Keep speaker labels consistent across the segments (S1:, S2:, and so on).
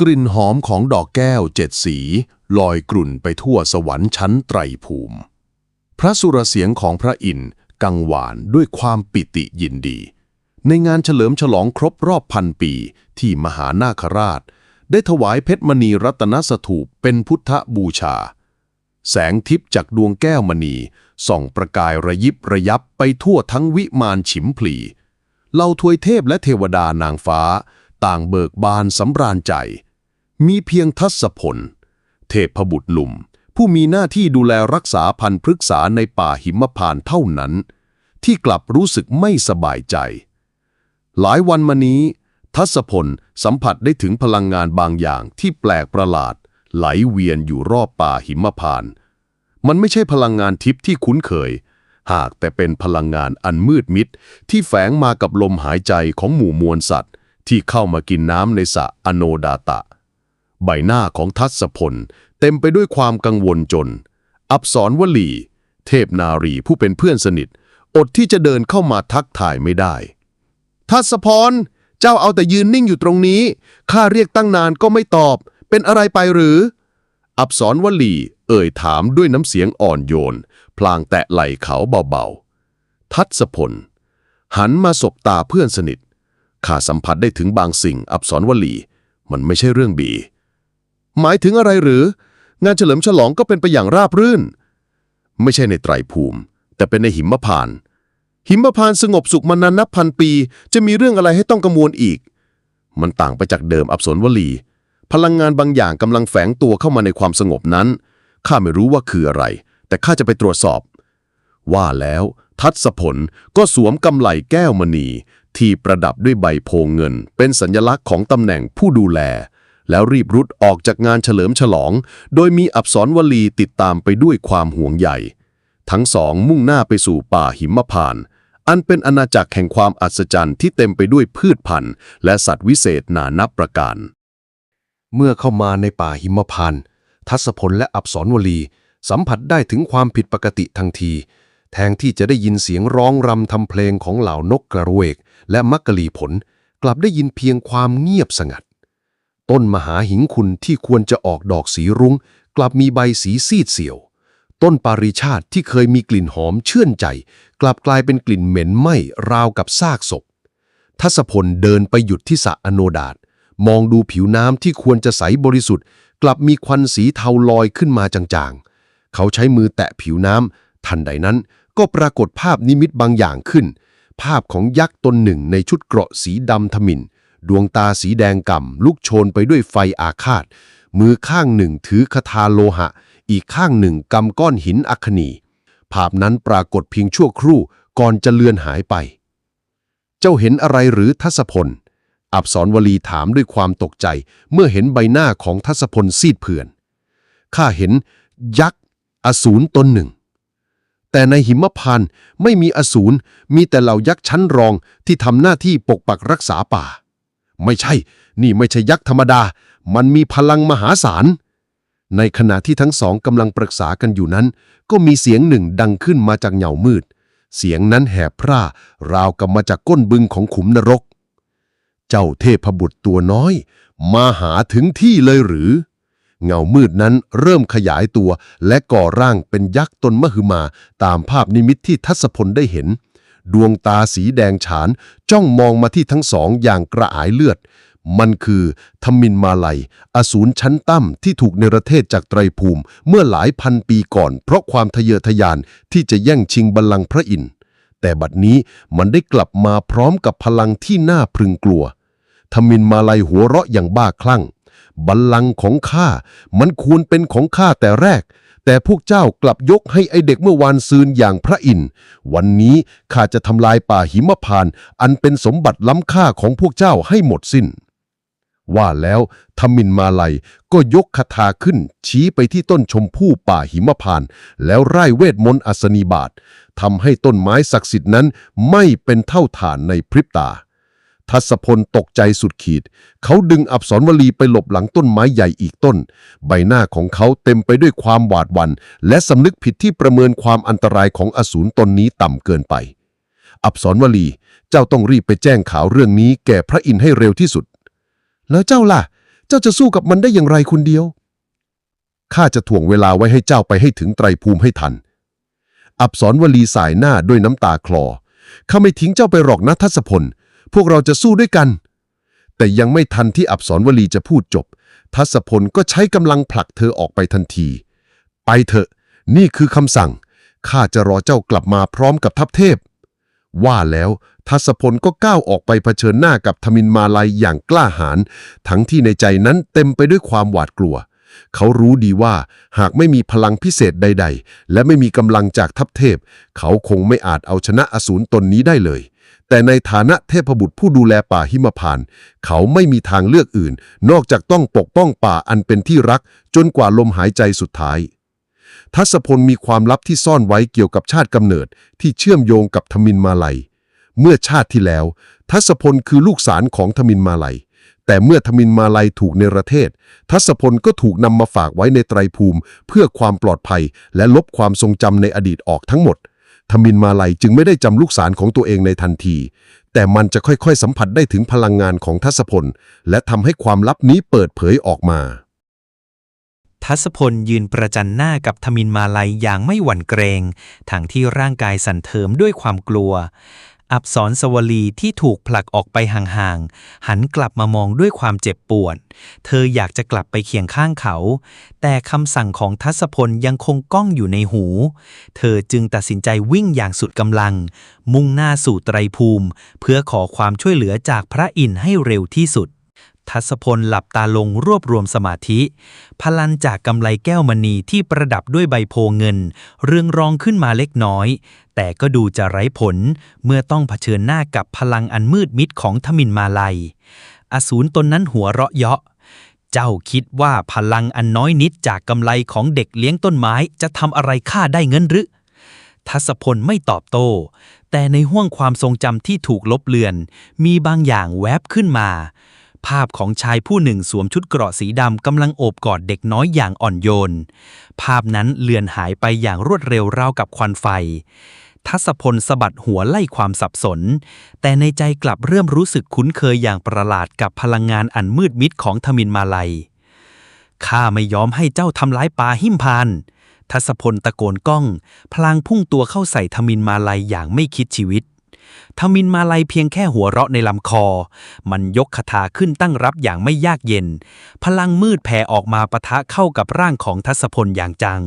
S1: กลิ่นหอมของดอกแก้วเจ็ดสี ลอยกลุ่นไปทั่วสวรรค์ชั้นไตรภูมิ พระสุรเสียงของพระอินทร์กังวานด้วยความปิติยินดี ในงานเฉลิมฉลองครบรอบพันปีที่มหานาคราช ได้ถวายเพชรมณีรัตนสถูปเป็นพุทธบูชา แสงทิพย์จากดวงแก้วมณี ส่องประกายระยิบระยับไปทั่วทั้งวิมานฉิมพลีเหล่าทวยเทพและเทวดานางฟ้า ต่างเบิกบานสำราญใจ มีเพียงทัศพล เทพบุตรหนุ่มผู้มีหน้าที่ดูแลรักษาพันธุ์พฤกษาในป่าหิมพานเท่านั้น ที่กลับรู้สึกไม่สบายใจ หลายวันมานี้ ทัศพลสัมผัสได้ถึงพลังงานบางอย่างที่แปลกประหลาด ไหลเวียนอยู่รอบป่าหิมพาน มันไม่ใช่พลังงานทิพย์ที่คุ้นเคย หากแต่เป็นพลังงานอันมืดมิดที่แฝงมากับลมหายใจของหมู่มวลสัตว์ ที่เข้ามากินน้ำในสระอโนดาตะ ใบหน้าของทัศพล เต็มไปด้วยความกังวลจน อับสรวลี เทพนารีผู้เป็นเพื่อนสนิท อดที่จะเดินเข้ามาทักทายไม่ได้ ทัศพร เจ้าเอาแต่ยืนนิ่งอยู่ตรงนี้ ข้าเรียกตั้งนานก็ไม่ตอบ เป็นอะไรไปหรือ อับสรวลี เอ่ยถามด้วยน้ำเสียงอ่อนโยน พลางแตะไหล่เขาเบาๆ ทัศพล หันมาสบตาเพื่อนสนิทข้าสัมผัสได้ถึงบางสิ่งอับสรวลี มันไม่ใช่เรื่องบี หมายถึงอะไรหรือ งานเฉลิมฉลองก็เป็นไปอย่างราบรื่น ไม่ใช่ในไตรภูมิ แต่เป็นในหิมพาน หิมพานสงบสุขมานานนับพันปี จะมีเรื่องอะไรให้ต้องกังวลอีก มันต่างไปจากเดิมอับสรวลี พลังงานบางอย่างกำลังแฝงตัวเข้ามาในความสงบนั้นข้าไม่รู้ว่าคืออะไร แต่ข้าจะไปตรวจสอบ ว่าแล้ว ทัศพลก็สวมกำไลแก้วมณี ที่ประดับด้วยใบโพงเงิน เป็นสัญลักษณ์ของตำแหน่งผู้ดูแล แล้วรีบรุดออกจากงานเฉลิมฉลอง โดยมีอับสรวลีติดตามไปด้วยความห่วงใยทั้งสองมุ่งหน้าไปสู่ป่าหิมพานต์อันเป็นอาณาจักรแห่งความอัศจรรย์ที่เต็มไปด้วยพืชพันธุ์ และสัตว์วิเศษนานับประการ เมื่อเข้ามาในป่าหิมพานต์ทัศพลและอับสรวลี สัมผัสได้ถึงความผิดปกติทันที แทนที่จะได้ยินเสียงร้องรำทำเพลงของเหล่านกกระเวก และมักกะลีผล กลับได้ยินเพียงความเงียบสงัด ต้นมหาหิงคุณที่ควรจะออกดอกสีรุง้ง กลับมีใบสีซีดเสียว ต้นปาริชาติที่เคยมีกลิ่นหอมเชื่อนใจ กลับกลายเป็นกลิ่นเหม็นไหม้ราวกับซากศพ ทัศพลเดินไปหยุดที่สระอโนดาตมองดูผิวน้ำที่ควรจะใสบริสุทธิ์ กลับมีควันสีเทาลอยขึ้นมาจางๆ เขาใช้มือแตะผิวน้ำทันใดนั้นก็ปรากฏภาพนิมิตบางอย่างขึ้น ภาพของยักษ์ตนหนึ่งในชุดเกราะสีดำทมิน ดวงตาสีแดงก่ำลุกโชนไปด้วยไฟอาฆาต มือข้างหนึ่งถือคทาโลหะ อีกข้างหนึ่งกำก้อนหินอัคนี ภาพนั้นปรากฏเพียงชั่วครู่ก่อนจะเลือนหายไป เจ้าเห็นอะไรหรือทัศพล อับสรวลีถามด้วยความตกใจ เมื่อเห็นใบหน้าของทัศพลซีดเผื่อน ข้าเห็น ยักษ์ อสูรตนหนึ่ง แต่ในหิมพานต์ไม่มีอสูร มีแต่เหล่ายักษ์ชั้นรองที่ทำหน้าที่ปกปักรักษาป่า ไม่ใช่ นี่ไม่ใช่ยักษ์ธรรมดา มันมีพลังมหาศาล ในขณะที่ทั้งสองกำลังปรึกษากันอยู่นั้น ก็มีเสียงหนึ่งดังขึ้นมาจากเหงามืด เสียงนั้นแหบพร่า ราวกับมาจากก้นบึงของขุมนรก เจ้าเทพบุตรตัวน้อย มาหาถึงที่เลยหรือ เงามืดนั้นเริ่มขยายตัวและก่อร่างเป็นยักษ์ตนมหึมาตามภาพนิมิตที่ทัศพลได้เห็น ดวงตาสีแดงฉาน จ้องมองมาที่ทั้งสองอย่างกระอายเลือด มันคือทมินมาลัย อสูรชั้นต่ำที่ถูกเนรเทศจากไตรภูมิ เมื่อหลายพันปีก่อน เพราะความทะเยอทะยานที่จะแย่งชิงบัลลังก์พระอินทร์แต่บัดนี้มันได้กลับมาพร้อมกับพลังที่น่าพึงกลัวทมินมาลัยหัวเราะอย่างบ้าคลั่ง บัลลังก์ของข้ามันควรเป็นของข้าแต่แรก แต่พวกเจ้ากลับยกให้ไอเด็กเมื่อวานซืนอย่างพระอินทร์วันนี้ข้าจะทำลายป่าหิมพานต์อันเป็นสมบัติล้ำค่าของพวกเจ้าให้หมดสิ้น ว่าแล้วทมินมาลัยก็ยกคาถาขึ้น ชี้ไปที่ต้นชมพู่ป่าหิมพานต์แล้วไร่เวทมนต์อัศนีบาตทำให้ต้นไม้ศักดิ์สิทธิ์นั้นไม่เป็นเท่าฐานในพริบตา ทัศพลตกใจสุดขีด เขาดึงอับสรวลีไปหลบหลังต้นไม้ใหญ่อีกต้น ใบหน้าของเขาเต็มไปด้วยความหวาดหวัน่นและสำนึกผิดที่ประเมินความอันตรายของอสูรตนนี้ต่ำเกินไป อับสรวลี เจ้าต้องรีบไปแจ้งข่าวเรื่องนี้แก่พระอินทร์ให้เร็วที่สุด แล้วเจ้าล่ะ เจ้าจะสู้กับมันได้อย่างไรคนเดียว ข้าจะถ่วงเวลาไว้ให้เจ้าไปให้ถึงไตรภูมิให้ทัน อับสรวลีสายหน้าด้วยน้ำตาคลอ ข้าไม่ทิ้งเจ้าไปหรอกนะทัศพล พวกเราจะสู้ด้วยกัน แต่ยังไม่ทันที่อับสรวลีจะพูดจบ ทัศพลก็ใช้กำลังผลักเธอออกไปทันที ไปเถอะ นี่คือคำสั่ง ข้าจะรอเจ้ากลับมาพร้อมกับทัพเทพ ว่าแล้วทัศพลก็ก้าวออกไปเผชิญหน้ากับทมินมาลัยอย่างกล้าหาญ ทั้งที่ในใจนั้นเต็มไปด้วยความหวาดกลัว เขารู้ดีว่าหากไม่มีพลังพิเศษใด ๆ และไม่มีกำลังจากทัพเทพ เขาคงไม่อาจเอาชนะอสูรตนนี้ได้เลย แต่ในฐานะเทพบุตรผู้ดูแลป่าหิมพานต์เขาไม่มีทางเลือกอื่น นอกจากต้องปกป้องป่าอันเป็นที่รัก จนกว่าลมหายใจสุดท้าย ทัศพลมีความลับที่ซ่อนไว้เกี่ยวกับชาติกำเนิดที่เชื่อมโยงกับทมินมาลัย เมื่อชาติที่แล้ว ทัศพลคือลูกสารของทมินมาลัย แต่เมื่อทมินมาลัยถูกเนรเทศ ทัศพลก็ถูกนำมาฝากไว้ในไตรภูมิ เพื่อความปลอดภัยและลบความทรงจำในอดีตออกทั้งหมด ทมินมาลัยจึงไม่ได้จำลูกสารของตัวเองในทันที แต่มันจะค่อยๆ สัมผัสได้ถึงพลังงานของทัศพล และทำให้ความลับนี้เปิดเผยออกมา
S2: ทัศพลยืนประจันหน้ากับทมินมาลัยอย่างไม่หวั่นเกรงทั้งที่ร่างกายสั่นเทิมด้วยความกลัว อับสรสวลีที่ถูกผลักออกไปห่างๆ หันกลับมามองด้วยความเจ็บปวด เธออยากจะกลับไปเคียงข้างเขา แต่คำสั่งของทัศพลยังคงก้องอยู่ในหู เธอจึงตัดสินใจวิ่งอย่างสุดกำลัง มุ่งหน้าสู่ไตรภูมิ เพื่อขอความช่วยเหลือจากพระอินทร์ให้เร็วที่สุด ทัศพลหลับตาลงรวบรวมสมาธิ พลันจากกำไลแก้วมณีที่ประดับด้วยใบโพเงิน เรืองรองขึ้นมาเล็กน้อย แต่ก็ดูจะไร้ผลเมื่อต้องเผชิญหน้ากับพลังอันมืดมิดของทมินมาลัย อสูรตนนั้นหัวเราะเยาะ เจ้าคิดว่าพลังอันน้อยนิดจากกำไลของเด็กเลี้ยงต้นไม้จะทำอะไรข้าได้เงินหรือทัศพลไม่ตอบโต้ แต่ในห้วงความทรงจำที่ถูกลบเลือน มีบางอย่างแวบขึ้นมา ภาพของชายผู้หนึ่งสวมชุดเกราะสีดำกำลังโอบกอดเด็กน้อยอย่างอ่อนโยน ภาพนั้นเลือนหายไปอย่างรวดเร็วราวกับควันไฟ ทัศพลสะบัดหัวไล่ความสับสน แต่ในใจกลับเริ่มรู้สึกคุ้นเคยอย่างประหลาดกับพลังงานอันมืดมิดของทมินมาลัย ข้าไม่ยอมให้เจ้าทำร้ายป่าหิมพานทัศพลตะโกนก้อง พลางพุ่งตัวเข้าใส่ทมินมาลัยอย่างไม่คิดชีวิต ทมินมาลัยเพียงแค่หัวเราะในลำคอ มันยกคาถาขึ้นตั้งรับอย่างไม่ยากเย็น พลังมืดแผ่ออกมาปะทะเข้ากับร่างของทัศพลอย่างจัง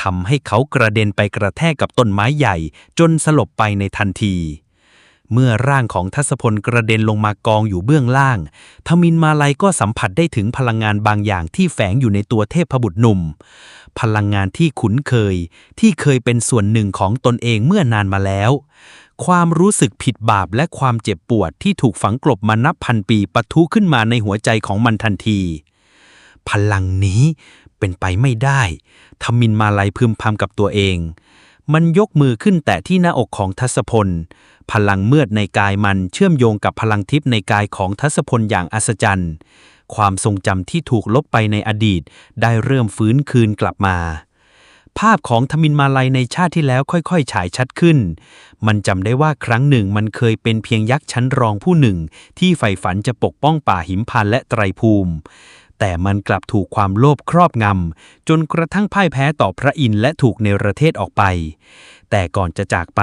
S2: ทำให้เขากระเด็นไปกระแทกกับต้นไม้ใหญ่ จนสลบไปในทันทีเมื่อร่างของทัศพลกระเด็นลงมากองอยู่เบื้องล่าง ทมินมาลัยก็สัมผัสได้ถึงพลังงานบางอย่างที่แฝงอยู่ในตัวเทพบุตรหนุ่ม พลังงานที่คุ้นเคย ที่เคยเป็นส่วนหนึ่งของตนเองเมื่อนานมาแล้ว ความรู้สึกผิดบาปและความเจ็บปวดที่ถูกฝังกลบมานับพันปีปะทุขึ้นมาในหัวใจของมันทันที พลังนี้เป็นไปไม่ได้ทมินมาลัยพึมพำกับตัวเอง มันยกมือขึ้นแตะที่หน้าอกของทัศพล พลังเมือดในกายมันเชื่อมโยงกับพลังทิพย์ในกายของทัศพลอย่างอัศจรรย์ ความทรงจำที่ถูกลบไปในอดีตได้เริ่มฟื้นคืนกลับมา ภาพของทมินมาลัยในชาติที่แล้วค่อยๆ ฉายชัดขึ้น มันจำได้ว่าครั้งหนึ่งมันเคยเป็นเพียงยักษ์ชั้นรองผู้หนึ่ง ที่ใฝ่ฝันจะปกป้องป่าหิมพานและไตรภูมิ แต่มันกลับถูกความโลภครอบงำ จนกระทั่งพ่ายแพ้ต่อพระอินทร์และถูกเนรเทศออกไป แต่ก่อนจะจากไป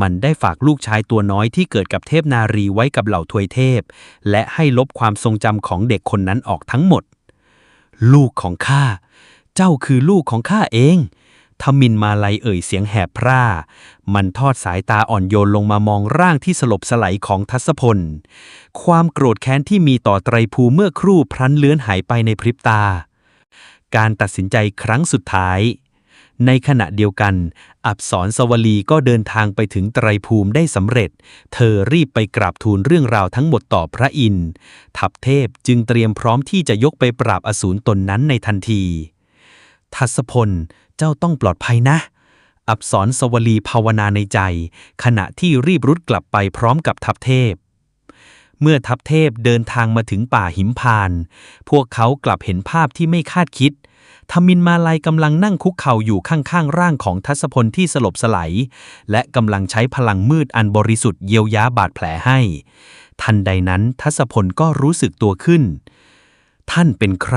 S2: มันได้ฝากลูกชายตัวน้อยที่เกิดกับเทพนารีไว้กับเหล่าทวยเทพ และให้ลบความทรงจำของเด็กคนนั้นออกทั้งหมด ลูกของข้า เจ้าคือลูกของข้าเองทมินมาลัยเอ่ยเสียงแหบพร่า มันทอดสายตาอ่อนโยนลงมามองร่างที่สลบสไลด์ของทัศพล ความโกรธแค้นที่มีต่อไตรภูเมื่อครู่พลันเลือนหายไปในพริบตา การตัดสินใจครั้งสุดท้าย ในขณะเดียวกัน อับสรสวลีก็เดินทางไปถึงไตรภูมิได้สำเร็จ เธอรีบไปกราบทูลเรื่องราวทั้งหมดต่อพระอินทร์ทัพเทพจึงเตรียมพร้อมที่จะยกไปปราบอสูรตนนั้นในทันที ทัศพล เจ้าต้องปลอดภัยนะ อับสรสวลีภาวนาในใจ ขณะที่รีบรุดกลับไปพร้อมกับทัพเทพ เมื่อทัพเทพเดินทางมาถึงป่าหิมพานต์พวกเขากลับเห็นภาพที่ไม่คาดคิดทมินมาลัยกำลังนั่งคุกเข่าอยู่ข้างๆ ร่างของทัศพลที่สลบสลายและกำลังใช้พลังมืดอันบริสุทธิ์เยียวยาบาดแผลให้ ทันใดนั้นทัศพลก็รู้สึกตัวขึ้น ท่านเป็นใคร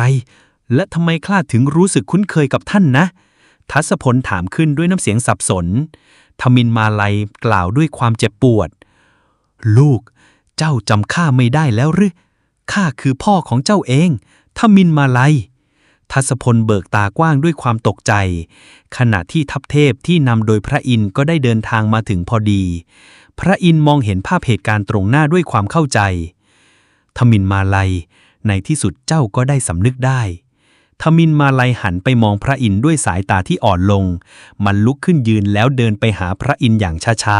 S2: และทำไมข้าถึงรู้สึกคุ้นเคยกับท่านนะ ทัศพลถามขึ้นด้วยน้ำเสียงสับสน ทมินมาลัยกล่าวด้วยความเจ็บปวด ลูก เจ้าจำข้าไม่ได้แล้วหรือ ข้าคือพ่อของเจ้าเอง ทมินมาลัย ทัศพลเบิกตากว้างด้วยความตกใจ ขณะที่ทัพเทพที่นำโดยพระอินทร์ก็ได้เดินทางมาถึงพอดี พระอินทร์มองเห็นภาพเหตุการณ์ตรงหน้าด้วยความเข้าใจ ทมินมาลัย ในที่สุดเจ้าก็ได้สำนึกได้ ทมินมาลัยหันไปมองพระอินทร์ด้วยสายตาที่อ่อนลง มันลุกขึ้นยืนแล้วเดินไปหาพระอินทร์อย่างช้า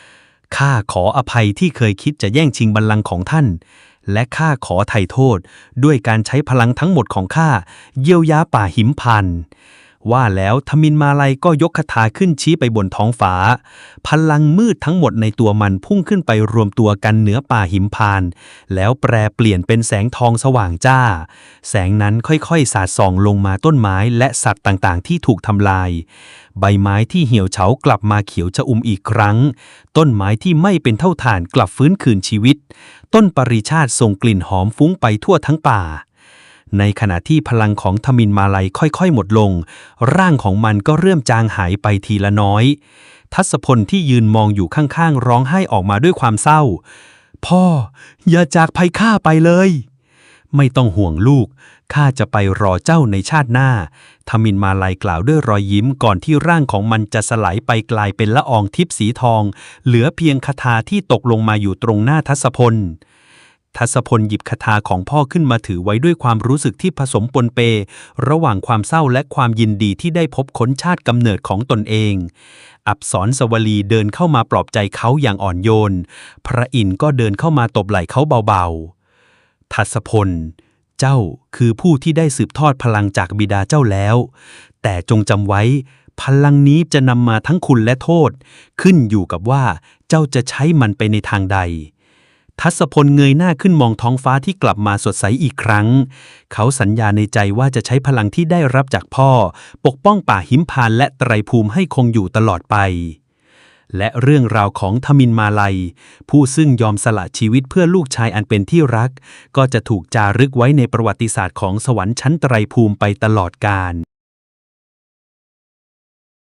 S2: ๆ ข้าขออภัยที่เคยคิดจะแย่งชิงบัลลังก์ของท่าน และข้าขอไถ่โทษ ด้วยการใช้พลังทั้งหมดของข้าเยียวยาป่าหิมพันธ์ ว่าแล้วทมินมาลัยก็ยกคาถาขึ้นชี้ไปบนท้องฟ้า พลังมืดทั้งหมดในตัวมันพุ่งขึ้นไปรวมตัวกันเหนือป่าหิมพานต์แล้วแปรเปลี่ยนเป็นแสงทองสว่างจ้า แสงนั้นค่อยๆ สาดส่องลงมาต้นไม้และสัตว์ต่างๆ ที่ถูกทำลาย ใบไม้ที่เหี่ยวเฉากลับมาเขียวชอุ่มอีกครั้ง ต้นไม้ที่ไม่เป็นเท่าฐานกลับฟื้นคืนชีวิต ต้นปริชาติส่งกลิ่นหอมฟุ้งไปทั่วทั้งป่า ในขณะที่พลังของทมินมาลัยค่อยๆ หมดลง ร่างของมันก็เริ่มจางหายไปทีละน้อย ทัศพลที่ยืนมองอยู่ข้างๆ ร้องไห้ออกมาด้วยความเศร้า พ่อ อย่าจากภัยข้าไปเลย ไม่ต้องห่วงลูก ข้าจะไปรอเจ้าในชาติหน้า ทมินมาลัยกล่าวด้วยรอยยิ้มก่อนที่ร่างของมันจะสลายไปกลายเป็นละอองทิพย์สีทอง เหลือเพียงคาถาที่ตกลงมาอยู่ตรงหน้าทัศพล ทัศพลหยิบคาถาของพ่อขึ้นมาถือไว้ด้วยความรู้สึกที่ผสมปนเป ระหว่างความเศร้าและความยินดีที่ได้พบค้นชาติกำเนิดของตนเอง อับสรสวลีเดินเข้ามาปลอบใจเขาอย่างอ่อนโยน พระอินทร์ก็เดินเข้ามาตบไหล่เขาเบาๆ ทัศพล เจ้าคือผู้ที่ได้สืบทอดพลังจากบิดาเจ้าแล้ว แต่จงจำไว้ พลังนี้จะนำมาทั้งคุณและโทษ ขึ้นอยู่กับว่าเจ้าจะใช้มันไปในทางใด ทัศพลเงยหน้าขึ้นมองท้องฟ้าที่กลับมาสดใสอีกครั้ง เขาสัญญาในใจว่าจะใช้พลังที่ได้รับจากพ่อ ปกป้องป่าหิมพานต์และไตรภูมิให้คงอยู่ตลอดไป และเรื่องราวของทมินมาลัย ผู้ซึ่งยอมสละชีวิตเพื่อลูกชายอันเป็นที่รัก ก็จะถูกจารึกไว้ในประวัติศาสตร์ของสวรรค์ชั้นไตรภูมิไปตลอดกาล